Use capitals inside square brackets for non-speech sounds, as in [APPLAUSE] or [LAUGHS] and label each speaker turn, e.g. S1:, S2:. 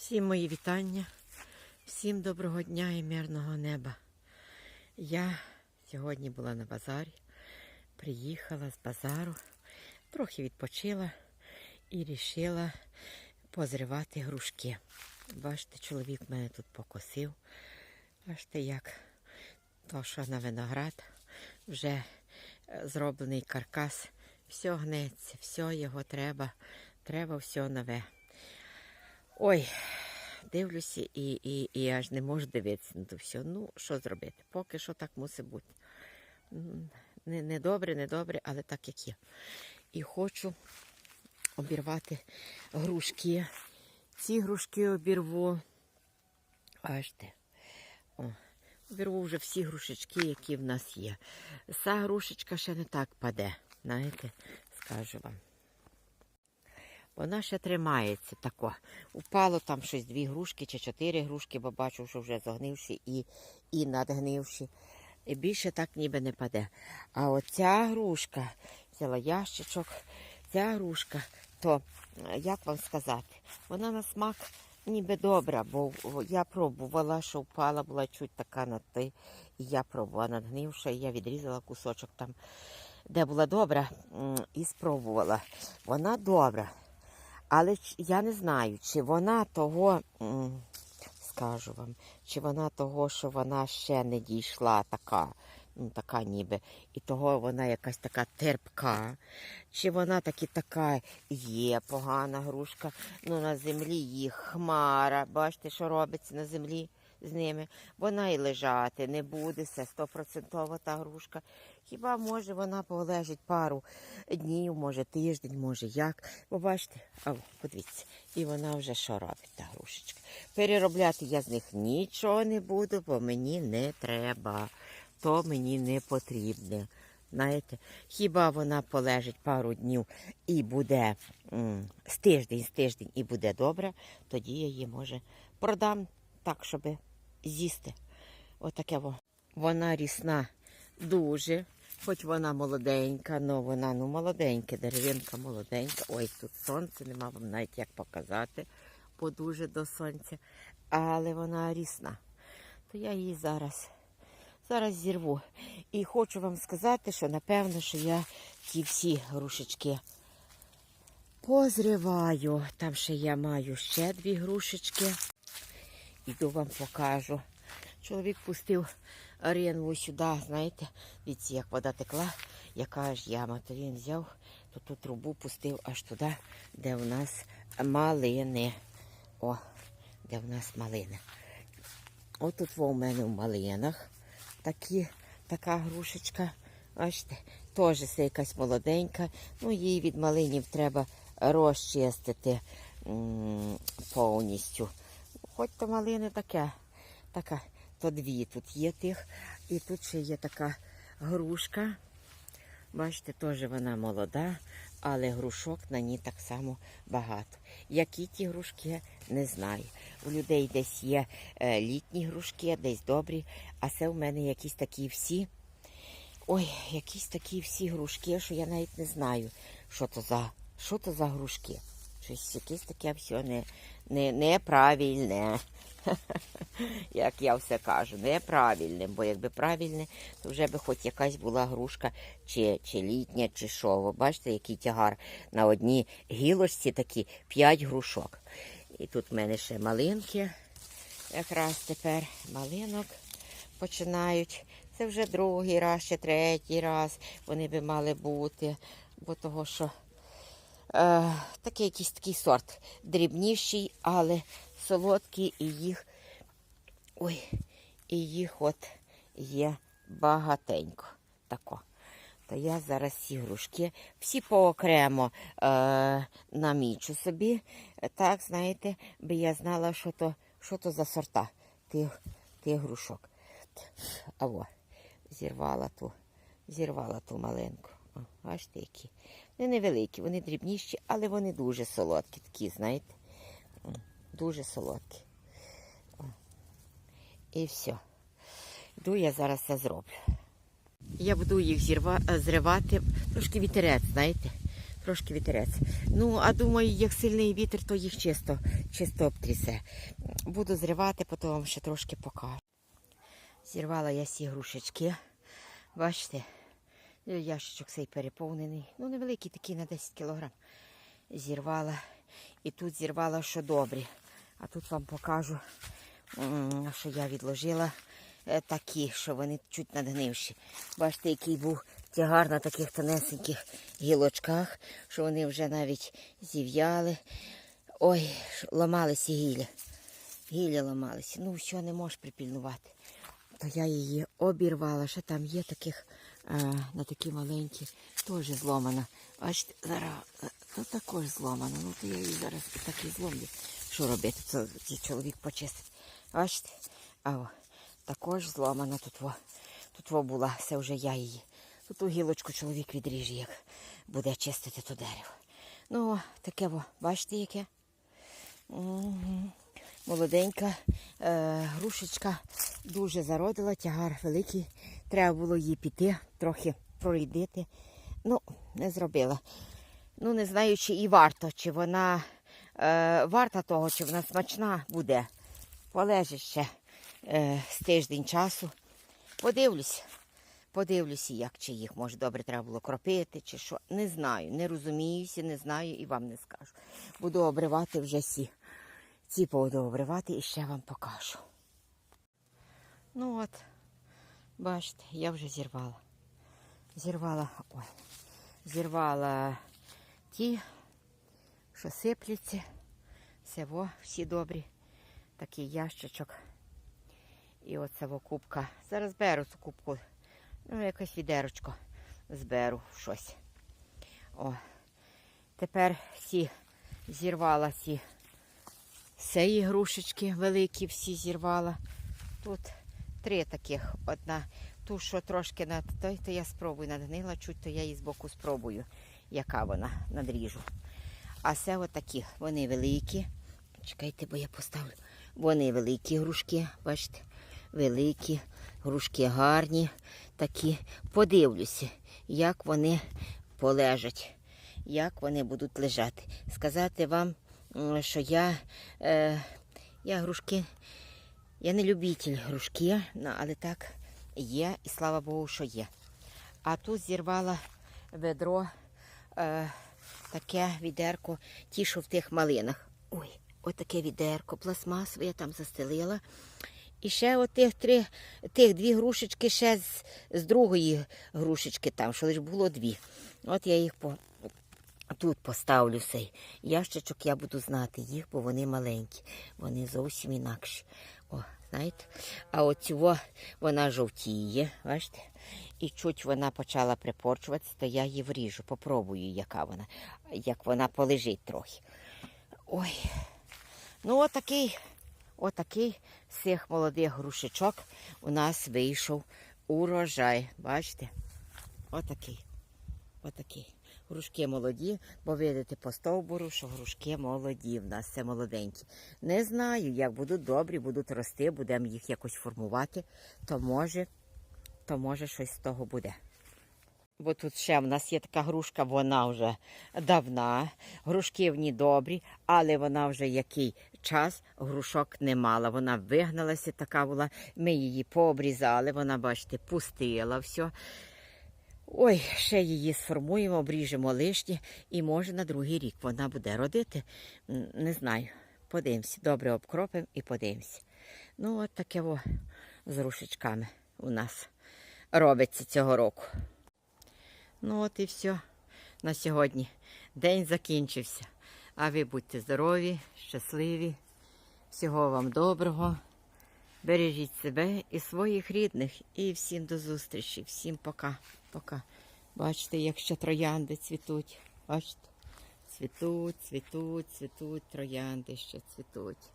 S1: Всім мої вітання, всім доброго дня і мирного неба. Я сьогодні була на базарі, приїхала з базару, трохи відпочила і вирішила позривати грушки. Бачите, чоловік мене тут покосив. Бачите, як то, що на виноград вже е, зроблений каркас, все гнеться, все його треба, треба все нове. Ой, дивлюся і, і, і аж не можу дивитися на то все. Ну, що зробити? Поки що так мусить бути. Не, не добре, не добре, але так як є. І хочу обірвати грушки. Ці грушки обірву. Бачите. О, обірву вже всі грушечки, які в нас є. Ця грушечка ще не так паде, знаєте, скажу вам. Вона ще тримається тако. Упало там щось дві грушки чи чотири грушки, бо бачу, що вже зогнивші і, і надгнивші. І більше так ніби не паде. А оця грушка, взяла ящичок, ця грушка, то як вам сказати, вона на смак ніби добра, бо я пробувала, що впала, була чуть така на ти. І я пробувала надгнивша, і я відрізала кусочок там, де була добра, і спробувала. Вона добра. Але я не знаю, чи вона того, скажу вам, чи вона того, що вона ще не дійшла така, ну така ніби, і того вона якась така терпка, чи вона таки така є погана грушка. Ну на землі їх хмара. Бачите, що робиться на землі з ними. Вона і лежати не буде, це стопроцентова та грушка. Хіба може вона полежить пару днів, може тиждень, може як. Бо бачите, а, подивіться, і вона вже що робить, та грушечка. Переробляти я з них нічого не буду, бо мені не треба. То мені не потрібне. Знаєте, хіба вона полежить пару днів і буде з тиждень, з тиждень і буде добре, тоді я її може продам так, щоб з'їсти. Отаке во. Вона рісна дуже, хоч вона молоденька, але вона ну молоденька, деревинка молоденька. Ой, тут сонце, нема вам навіть як показати, бо дуже до сонця. Але вона рісна. То я її зараз, зараз зірву. І хочу вам сказати, що напевно, що я ті всі грушечки позриваю. Там ще я маю ще дві грушечки. Іду вам покажу. Чоловік пустив ринву сюди, знаєте, дивіться, як вода текла, яка аж яма. То він взяв то ту трубу пустив аж туди, де в нас малини. О, де в нас малини. Отут во у мене в малинах такі, така грушечка. Бачите, теж це якась молоденька. Ну, її від малинів треба розчистити повністю. Хоч то малини таке, така, то дві тут є тих. І тут ще є така грушка. Бачите, теж вона молода, але грушок на ній так само багато. Які ті грушки, не знаю. У людей десь є е, літні грушки, десь добрі, а це в мене якісь такі всі. Ой, якісь такі всі грушки, що я навіть не знаю, що то за, що то за грушки. Щось якесь таке все не, не, неправильне. [LAUGHS] Як я все кажу, неправильне, бо якби правильне, то вже би хоч якась була грушка, чи, чи літня, чи що. Ви бачите, який тягар на одній гілочці такі 5 грушок. І тут в мене ще малинки. Якраз тепер малинок починають. Це вже другий раз, ще третій раз вони би мали бути, бо того, що е, такий якийсь такий сорт дрібніший, але солодкий і їх. Ой, і їх от є багатенько. Тако. То я зараз ці грушки всі поокремо е, намічу собі. Так, знаєте, би я знала, що то, що то за сорта тих, тих грушок. А во, зірвала ту, зірвала ту маленьку. О, бачите, які. Вони невеликі, вони дрібніші, але вони дуже солодкі, такі, знаєте. Дуже солодкі. І все. Йду я зараз це зроблю. Я буду їх зірва, е, зривати, трошки вітерець, знаєте. трошки вітерець. Ну, а думаю, як сильний вітер, то їх чисто, чисто обтрісе. Буду зривати, потім вам ще трошки покажу. Зірвала я сі грушечки. Бачите, ящичок цей переповнений. Ну, невеликий такий на 10 кілограм. Зірвала. І тут зірвала, що добрі. А тут вам покажу, що я відложила е, такі, що вони чуть надгнивші. Бачите, який був тягар на таких тонесеньких гілочках, що вони вже навіть зів'яли. Ой, ламалися гілля. Гілля ламалися. Ну, що не можеш припільнувати. То я її обірвала. Ще там є таких е, на такі маленькі, теж зломана. Бачите, зараз е, то також зломана. Ну то я її зараз так і зломлю. Що робити? Це ці чоловік почистить. Бачите? А о, також зломана тут во. Тут во була, це вже я її. Тут ту гілочку чоловік відріже, як буде чистити то дерево. Ну, таке во, бачите, яке? Мгм. Молоденька е, грушечка дуже зародила, тягар великий. Треба було її піти, трохи прорідити. Ну, не зробила. Ну, не знаю, чи і варто, чи вона е, варта того, чи вона смачна буде. Полежить ще е, з тиждень часу. Подивлюсь. Подивлюся, як чи їх може добре треба було кропити, чи що. Не знаю, не розуміюся, не знаю і вам не скажу. Буду обривати вже сі. Ці буду обривати і ще вам покажу. Ну от, бачите, я вже зірвала. Зірвала, ой, зірвала ті, що сипляться. Все, во, всі добрі. Такий ящичок. І оце во кубка. Зараз беру цю кубку. Ну, якесь відерочко зберу щось. О. Тепер всі зірвала ці Сеї грушечки великі всі зірвала. Тут три таких. Одна. Ту, що трошки над той, то я спробую надгнила, чуть, то я її збоку спробую, яка вона надріжу. А це отакі, вони великі. Чекайте, бо я поставлю. Вони великі грушки, бачите, великі, грушки гарні, такі. Подивлюся, як вони полежать, як вони будуть лежати. Сказати вам, що я, е, я грушки, я не любитель грушки, ну, але так є, і слава Богу, що є. А тут зірвала ведро, е, таке відерко, ті, що в тих малинах. Ой, отаке відерко, пластмасове я там застелила. І ще от тих три, тих дві грушечки ще з, з другої грушечки там, що лише було дві. От я їх по, тут поставлю цей ящичок, я буду знати їх, бо вони маленькі. Вони зовсім інакші. О, знаєте? А от вона жовтіє, бачите? І чуть вона почала припорчуватися, то я її вріжу, попробую, яка вона, як вона полежить трохи. Ой. Ну, отакий, отакий з цих молодих грушечок у нас вийшов урожай. Бачите? Отакий. Отакий. Грушки молоді, бо видите по стовбуру, що грушки молоді в нас це молоденькі. Не знаю, як будуть добрі, будуть рости, будемо їх якось формувати, то може, то може щось з того буде. Бо тут ще в нас є така грушка, вона вже давна, грушки в ній добрі, але вона вже який час грушок не мала. Вона вигналася, така була. Ми її пообрізали, вона, бачите, пустила все. Ой, ще її сформуємо, обріжемо лишні, і може на другий рік вона буде родити. Не знаю. Подивимося. Добре обкропимо і подивимося. Ну, от таке во з рушечками у нас робиться цього року. Ну, от і все на сьогодні. День закінчився. А ви будьте здорові, щасливі. Всього вам доброго. Бережіть себе і своїх рідних. І всім до зустрічі. Всім пока. Пока. Бачите, як ще троянди цвітуть. Бачите? Цвітуть, цвітуть, цвітуть, троянди ще цвітуть.